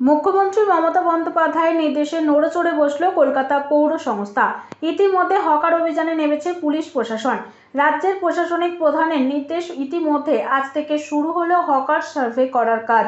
মুখ্যমন্ত্রী মমতা বন্দ্যোপাধ্যায়ের নির্দেশে নড়ে চড়ে বসল কলকাতা পৌর সংস্থা। ইতিমধ্যে হকার অভিযানে নেমেছে পুলিশ প্রশাসন। রাজ্যের প্রশাসনিক প্রধানের নির্দেশ ইতিমধ্যে আজ থেকে শুরু হলো হকার সার্ভে করার কাজ।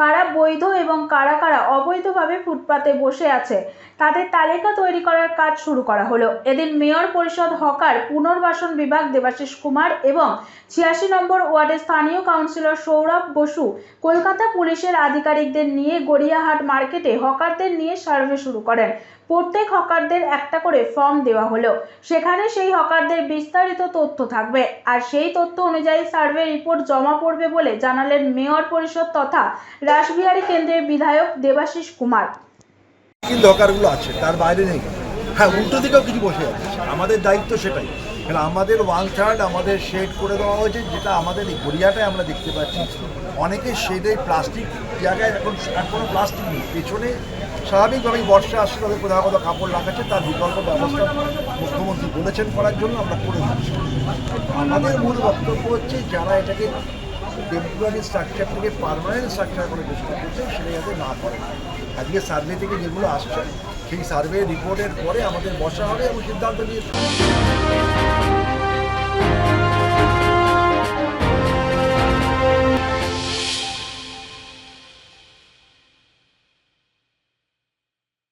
কারা বৈধ এবং কারা কারা অবৈধভাবে ফুটপাতে বসে আছে, তাদের তালিকা তৈরি করার কাজ শুরু করা হলো। এদিন মেয়র পরিষদ হকার, পুনর্বাসন বিভাগ দেবাশিস কুমার এবং ছিয়াশি নম্বর ওয়ার্ডের স্থানীয় কাউন্সিলর সৌরভ বসু কলকাতা পুলিশের আধিকারিকদের নিয়ে গড়িয়াহাট মার্কেটে হকারদের নিয়ে সার্ভে শুরু করেন। প্রত্যেক হকারদের একটা করে ফর্ম দেওয়া হলো। সেখানে সেই হকারদের বিস্তারিত তথ্য থাকবে। আর সেই তথ্য অনুযায়ী সার্ভে রিপোর্ট জমা পড়বে বলে জানালেন মেয়র পরিষদ তথা রাসবিহারী কেন্দ্রের বিধায়ক দেবাশিস কুমার। হকারগুলো আছে, তার বাইরে নেই। হ্যাঁ উল্টো দিকেও কিছু বসে আছে। আমাদের দায়িত্ব সেটাই। কারণ আমাদের ওয়াল থার্ড আমাদের শেড করে দেওয়া হয়েছে, যেটা আমাদের এই গড়িয়াটায় আমরা দেখতে পাচ্ছি। অনেকে শেডে প্লাস্টিক জায়গায় এখন এখনও প্লাস্টিক নেই। পেছনে স্বাভাবিকভাবেই বর্ষা আসছে তাদের কোথাও কোথাও কাপড় রাখাচ্ছে তার বিকল্প ব্যবস্থা মুখ্যমন্ত্রী বলেছেন করার জন্য, আমরা করে দিচ্ছি। আমাদের মূল বক্তব্য হচ্ছে, যারা এটাকে টেম্পোরারি স্ট্রাকচার থেকে পারমানেন্ট স্ট্রাকচার করে চেষ্টা করছে, সেটা যাতে না করে। আজকে সার্ভে থেকে যেগুলো আসছে, সেই সার্ভে রিপোর্টের পরে আমাদের বসা হবে এবং সিদ্ধান্ত নিয়ে